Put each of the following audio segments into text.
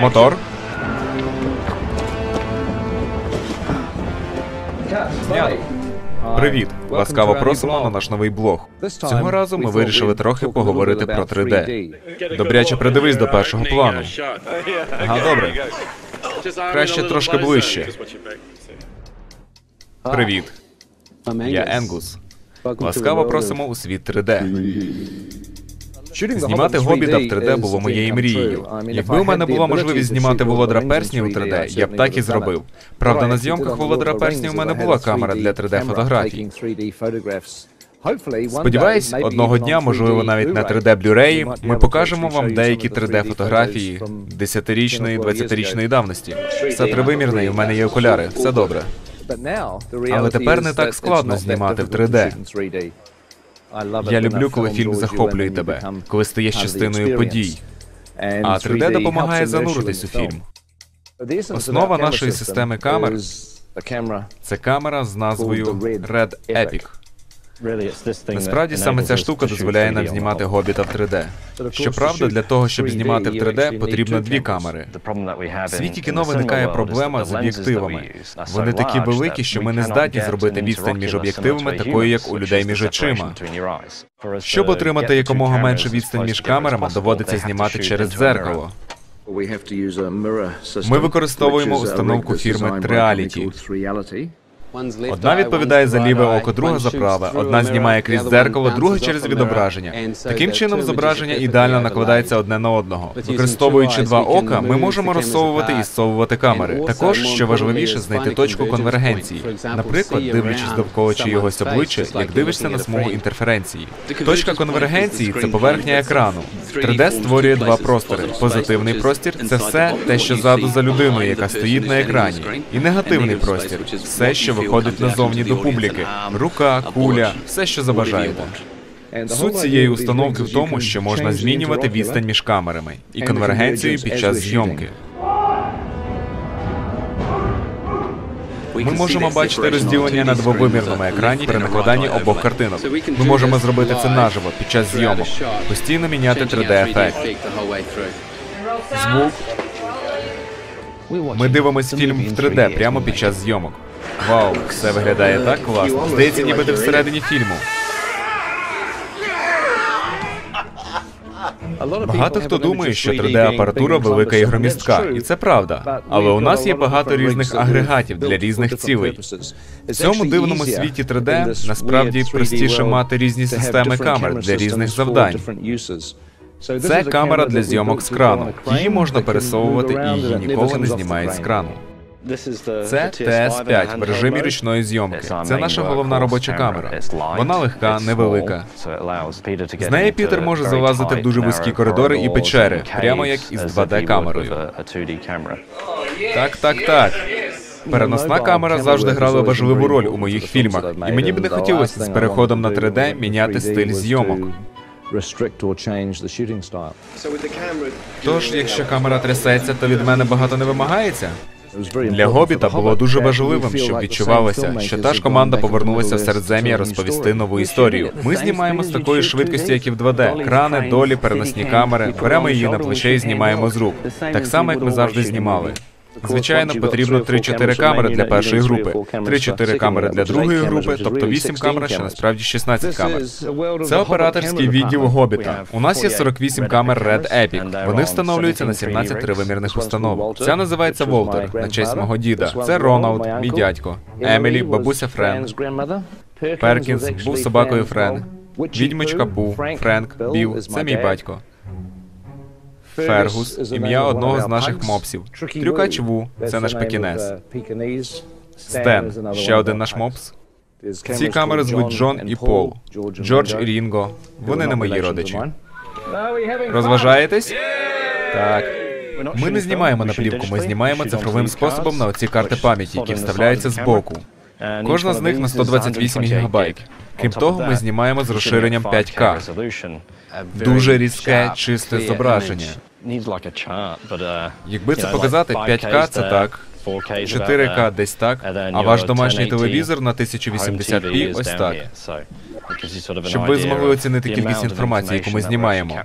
Мотор. Привіт! Ласкаво просимо на наш новий блог. Цього разу ми вирішили трохи поговорити про 3D. Добряче придивись до першого плану. Ага, добре. Краще трошки ближче. Привіт. Я Енгус. Ласкаво просимо у світ 3D. Знімати Гобіта в 3D було моєю мрією. Якби у мене була можливість знімати Володара перснів у 3D, я б так і зробив. Правда, на зйомках Володара перснів у мене була камера для 3D фотографій. Сподіваюсь, одного дня, можливо, навіть на 3D Blu-ray, ми покажемо вам деякі 3D фотографії 10-річної, 20-річної давності. Все тривимірне, і в мене є окуляри. Все добре. Але тепер не так складно знімати в 3D. Я люблю, коли фільм захоплює тебе, коли стаєш частиною подій. А 3D допомагає зануритись у фільм. Основа нашої системи камер Це камера з назвою Red Epic. Насправді саме ця штука дозволяє нам знімати Гобіта в 3D. Щоправда, для того, щоб знімати в 3D, потрібно дві камери. В світі кіно виникає проблема з об'єктивами. Вони такі великі, що ми не здатні зробити відстань між об'єктивами такою, як у людей між очима. Щоб отримати якомога менше відстань між камерами, доводиться знімати через дзеркало. Ми використовуємо установку фірми Triality. Одна відповідає за ліве око, друга за праве. Одна знімає крізь дзеркало, друга через відображення. Таким чином, зображення ідеально накладається одне на одного. Використовуючи два ока, ми можемо розсовувати і зсовувати камери. Також, що важливіше, знайти точку конвергенції. Наприклад, дивлячись довкола чиїгось обличчя, як дивишся на смугу інтерференції. Точка конвергенції це поверхня екрану. 3D створює два простори. Позитивний простір це все те, що ззаду за людиною, яка стоїть на екрані, і негативний простір все, що виходить назовні до публіки. Рука, куля, все, що забажаєте. Суть цієї установки в тому, що можна змінювати відстань між камерами і конвергенцію під час зйомки. Ми можемо бачити розділення на двовимірному екрані при накладанні обох картинок. Ми можемо зробити це наживо під час зйомок, постійно міняти 3D-ефект. Звук. Ми дивимось фільм в 3D прямо під час зйомок. Вау, все виглядає так класно. Здається, ніби ти всередині фільму. Багато хто думає, що 3D-апаратура велика і громістка, і це правда. Але у нас є багато різних агрегатів для різних цілей. В цьому дивному світі 3D насправді простіше мати різні системи камер для різних завдань. Це камера для зйомок з крану. Її можна пересовувати і її ніколи не знімають з крану. Це ТС-5 в режимі ручної зйомки. Це наша головна робоча камера. Вона легка, невелика. З неї Пітер може залазити в дуже вузькі коридори і печери, прямо як із 2D-камерою. Так, так, так. Переносна камера завжди грала важливу роль у моїх фільмах, і мені б не хотілося з переходом на 3D міняти стиль зйомок. Тож, якщо камера трясеться, то від мене багато не вимагається. Для Гобіта було дуже важливим, щоб відчувалося, що та ж команда повернулася в середзем'я розповісти нову історію. Ми знімаємо з такої швидкості, як і в 2D. Крани, долі, переносні камери. Беремо її на плече і знімаємо з рук. Так само, як ми завжди знімали. Звичайно, потрібно 3-4 камери для першої групи, 3-4 камери для другої групи, тобто 8 камер, що насправді 16 камер. Це операторський відділ Гобіта. У нас є 48 камер Red Epic. Вони встановлюються на 17 тривимірних установок. Ця називається Волтер на честь мого діда. Це Роналд, мій дядько, Емілі, бабуся Френ. Перкінс був собакою Френ. Відьмочка Бу, Френк, Біл. Це мій батько. Фергус, ім'я одного з наших мопсів. Трюкач Ву, це наш пекінес. Стен, ще один наш мопс. Ці камери звуть Джон і Пол. Джордж і Рінго. Вони не мої родичі. Розважаєтесь? Так. Ми не знімаємо на плівку, ми знімаємо цифровим способом на оці карти пам'яті, які вставляються збоку. Кожна з них на 128 гігабайт. Крім того, ми знімаємо з розширенням 5К. Дуже різке, чисте зображення. Якби це показати, 5К це так, 4К десь так, а ваш домашній телевізор на 1080p ось так. Щоб ви змогли оцінити кількість інформації, яку ми знімаємо.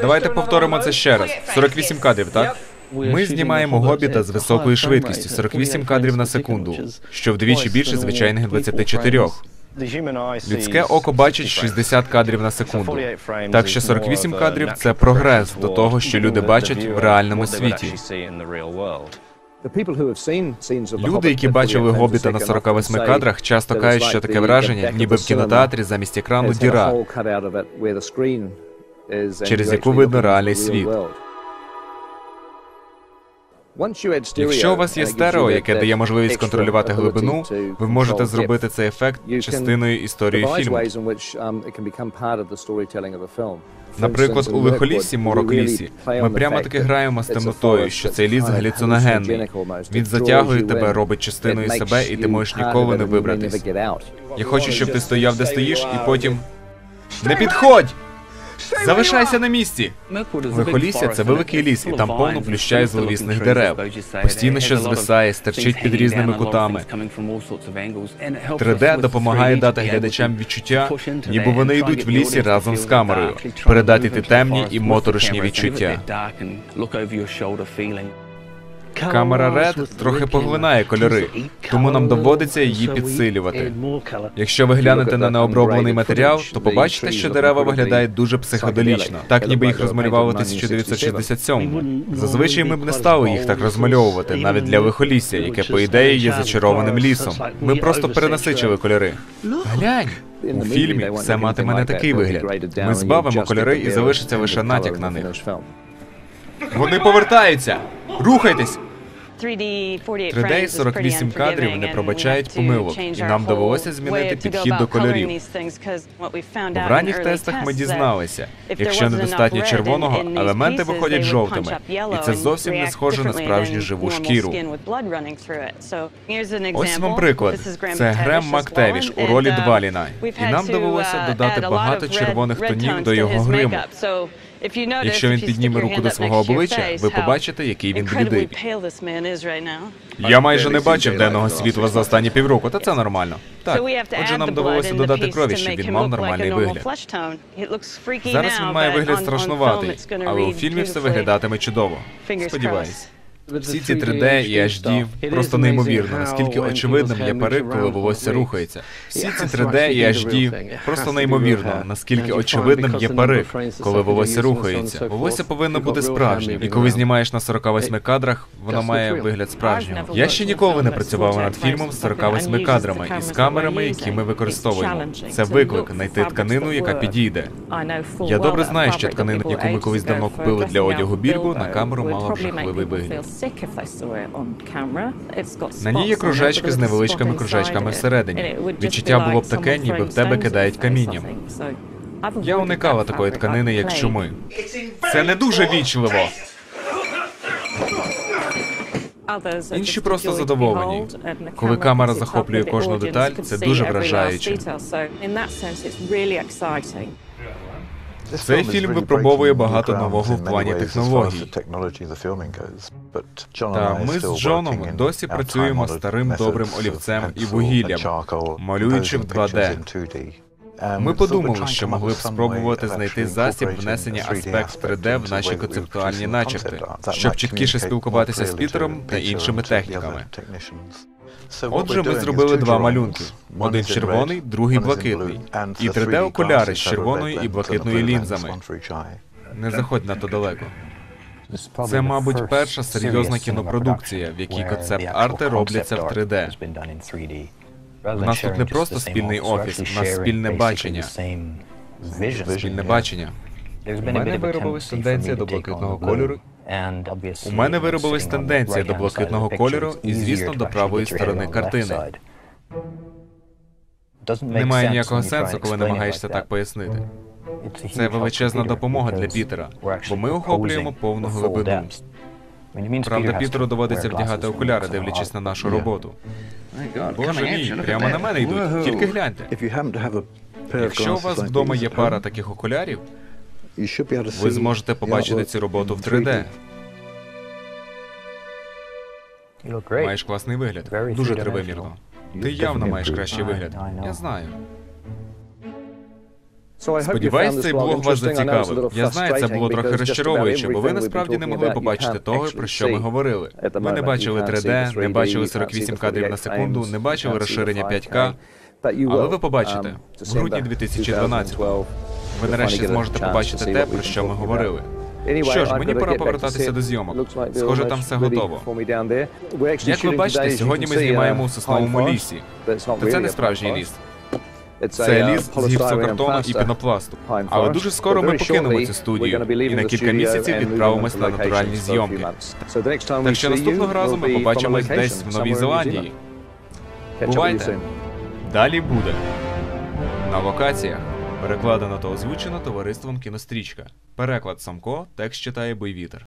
Давайте повторимо це ще раз. 48 кадрів, так? Ми знімаємо гобіта з високою швидкістю 48 кадрів на секунду, що вдвічі більше звичайних 24. Людське око бачить 60 кадрів на секунду. Так що 48 кадрів це прогрес до того, що люди бачать в реальному світі. Люди, які бачили гобіта на 48 кадрах, часто кажуть, що таке враження, ніби в кінотеатрі замість екрану діра, через яку видно реальний світ. Якщо у вас є стерео, яке дає можливість контролювати глибину, ви можете зробити цей ефект частиною історії фільму. Наприклад, у лихолісі Морок лісі ми прямо таки граємо з темнотою, що цей ліс галюциногенний. Він затягує тебе, робить частиною себе, і ти можеш ніколи не вибратись. Я хочу, щоб ти стояв, де стоїш, і потім. Не підходь! Залишайся на місці! Вихолісся це великий ліс, і там повно плюща і зловісних дерев. Постійно щось звисає, стерчить під різними кутами. 3D допомагає дати глядачам відчуття, ніби вони йдуть в лісі разом з камерою, передати ті темні і моторошні відчуття. Камера Red трохи поглинає кольори, тому нам доводиться її підсилювати. Якщо ви глянете на необроблений матеріал, то побачите, що дерева виглядають дуже психоделічно, так ніби їх розмалювали у 1967-му. Зазвичай ми б не стали їх так розмальовувати, навіть для лихолісся, яке по ідеї є зачарованим лісом. Ми просто перенасичили кольори. Глянь! У фільмі все матиме не такий вигляд. Ми збавимо кольори і залишиться лише натяк на них. Вони повертаються! Рухайтесь! 3D 48 кадрів не пробачають помилок, і нам довелося змінити підхід до кольорів. В ранніх тестах ми дізналися, якщо недостатньо червоного, елементи виходять жовтими, і це зовсім не схоже на справжню живу шкіру. Ось вам приклад. Це Грем Мактевіш у ролі Дваліна, і нам довелося додати багато червоних тонів до його гриму. Якщо він підніме руку до свого обличчя, ви побачите, який він блідий. Я майже не бачив денного світла за останні півроку, та це нормально. Так, отже, нам довелося додати крові, щоб він мав нормальний вигляд. Зараз він має вигляд страшнуватий, але у фільмі все виглядатиме чудово. Сподіваюсь. Всі ці 3D і HD просто неймовірно, наскільки очевидним є парик, коли волосся рухається. Всі ці 3D і HD просто неймовірно, наскільки очевидним є парик, коли волосся рухається. Волосся повинно бути справжнім, і коли знімаєш на 48 кадрах, воно має вигляд справжнього. Я ще ніколи не працював над фільмом з 48 кадрами і з камерами, які ми використовуємо. Це виклик знайти тканину, яка підійде. Я добре знаю, що тканину, яку ми колись давно купили для одягу більбу, на камеру мала б жахливий вигляд. На ній є кружечки з невеличкими кружечками всередині. Відчуття було б таке, ніби в тебе кидають камінням. Я уникала такої тканини, як чуми. Це не дуже вічливо. Інші просто задоволені. Коли камера захоплює кожну деталь, це дуже вражаюче. Цей фільм випробовує багато нового в плані технологій. Та ми з Джоном досі працюємо старим добрим олівцем і вугіллям, малюючи в 2D. Ми подумали, що могли б спробувати знайти засіб внесення аспект 3D в наші концептуальні начерти, щоб чіткіше спілкуватися з Пітером та іншими техніками. Отже, ми зробили два малюнки: один червоний, другий блакитний, і 3D-окуляри з червоною і блакитною лінзами. Не заходь надто далеко. Це, мабуть, перша серйозна кінопродукція, в якій концепт-арти робляться в 3D. У нас тут не просто спільний офіс, у нас спільне бачення. Спільне бачення. У мене виробилась тенденція до блакитного кольору. У мене виробилась тенденція до блакитного кольору і, звісно, до правої сторони картини. Немає ніякого сенсу, коли намагаєшся так пояснити. Це величезна допомога для Пітера, бо ми охоплюємо повну глибину. Правда, Пітеру доводиться вдягати окуляри, дивлячись на нашу роботу. Боже мій, прямо на мене йдуть. Тільки гляньте. Якщо у вас вдома є пара таких окулярів, ви зможете побачити цю роботу в 3D. Маєш класний вигляд. Дуже тривимірно. Ти явно маєш кращий вигляд. Я знаю. Сподіваюсь, цей блог вас зацікавив. Я знаю, це було трохи розчаровуюче, бо ви насправді не могли побачити того, про що ми говорили. Ви не бачили 3D, не бачили 48 кадрів на секунду, не бачили розширення 5К. Але ви побачите в грудні 2012-го. Ви нарешті зможете побачити те, про що ми говорили. Що ж, мені пора повертатися до зйомок. Схоже, там все готово. Як ви бачите, сьогодні ми знімаємо у сосновому лісі. Та це не справжній ліс. Це ліс з гіпсокартону і пінопласту. Але дуже скоро ми покинемо цю студію і на кілька місяців відправимось на натуральні зйомки. Так що наступного разу ми побачимось десь в Новій Зеландії. Бувайте. Далі буде. На локаціях. Перекладено та озвучено товариством кінострічка. Переклад Самко, текст читає Бойвітер.